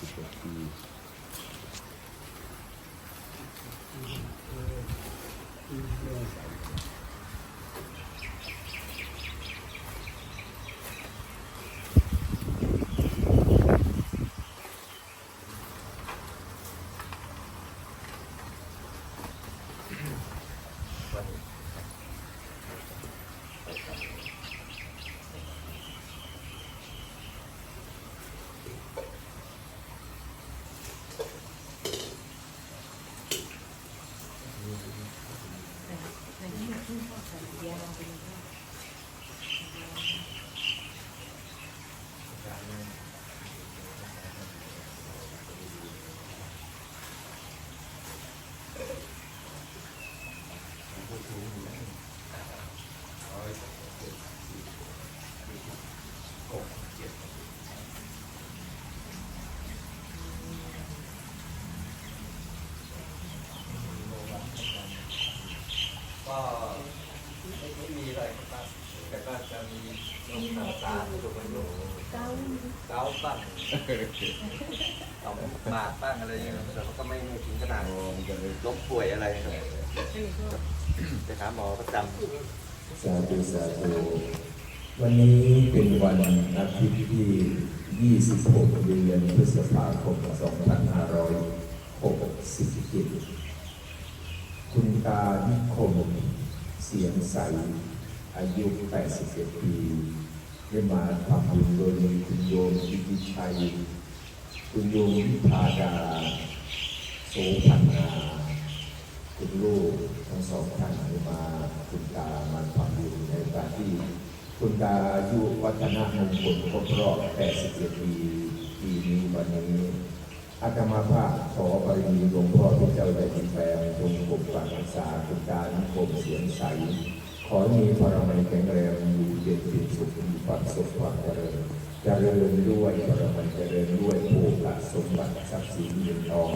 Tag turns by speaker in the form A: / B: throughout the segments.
A: สิบเอ็ดปี
B: ก็ไม่ไม่มีอะไรครับแต่ก็จะมีลมต่างๆตัวมันอยู่เก้าเก้าบ้างต่อมหมากบ้างอะไรอย่างเงี้ยแต่เขาก็ไม่ไม่ถึงขนาด
A: โอ้มันจะเลย
B: ล้มป่วยอะไรครับไปหาหมอประจ
C: สาธุสาธุวันนี้เป็นวันอาทิตย์ที่ 26 เดือนพฤษภาคม 2567 คุณตานิคม เสียงใส อายุ 81 ปี ได้มาทำบุญโดยมีคุณโยมวิจิชัย คุณโยมวิพาดา โสพันนาคุณลูกทั้งสองท่านมาคุณตามาทำบุญในการที่คุณตาอายุวัฒนมงคลครบรอบ87ปีปีนี้วันนี้ อาตมาภาพขอบารมีหลวงพ่อพระเจ้าได้ดินแปลงจงปกปักรักษาคุณตานิคมเสียงใส ขอมีพลังมัยแข็งแรงอยู่เย็นเป็นสุขมีความสุขความเจริญเจริญด้วยพลังมัยเจริญด้วยโภคสมบัติทรัพย์สินเงินทอง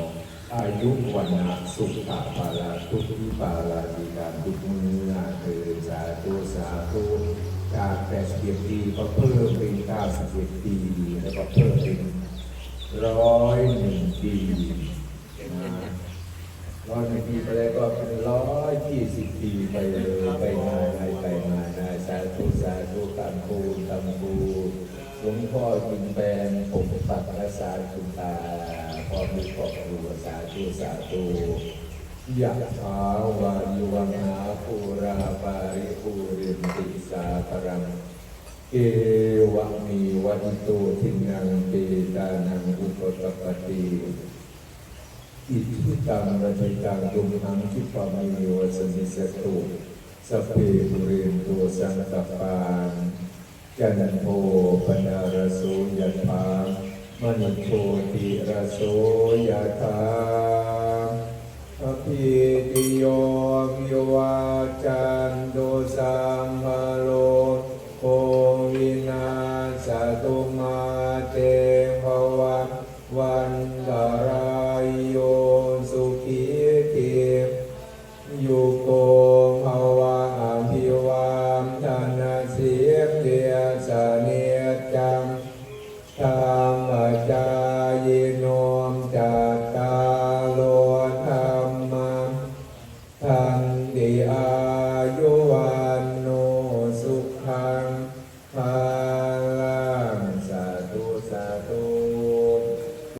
C: อายุวันนะสุขะปาลาทุกขิปาลาดีการทุกเมืออเกิดสาธุสาธุจากแปดสิบเอ็ดปีก็เพิ่มเป็นเก้าสิบเอ็ดปีแล้วก็เพิ่มเป็น ร้อยหนึ่งปีนะร้อยหนึ่งปีไปแล้วก็เป็นร้อยยี่สิบปีไปเลยไปมาได้ไปมาได้สาธุสาธุตัมปูตัมปูหลวงพ่อจินแปลงปกปักรักษาคุณตาพร้อมด้วยครอบครัวสาธุสาธุยะถาวายุวังหาภูราปาริภูรินติสาปรัง เอวะมีวันโตทินังเปตานังอุปกปปติอิทธิตังรัจจังยุงหังคิปะมิโยสมิสตุสเพบุเรนโตสังกปานจันโทปนารโสยะถามณิโชติระโสยะถาอภิติโยมิวาจันโดสัมภโารายโยสุขีเทพยุโก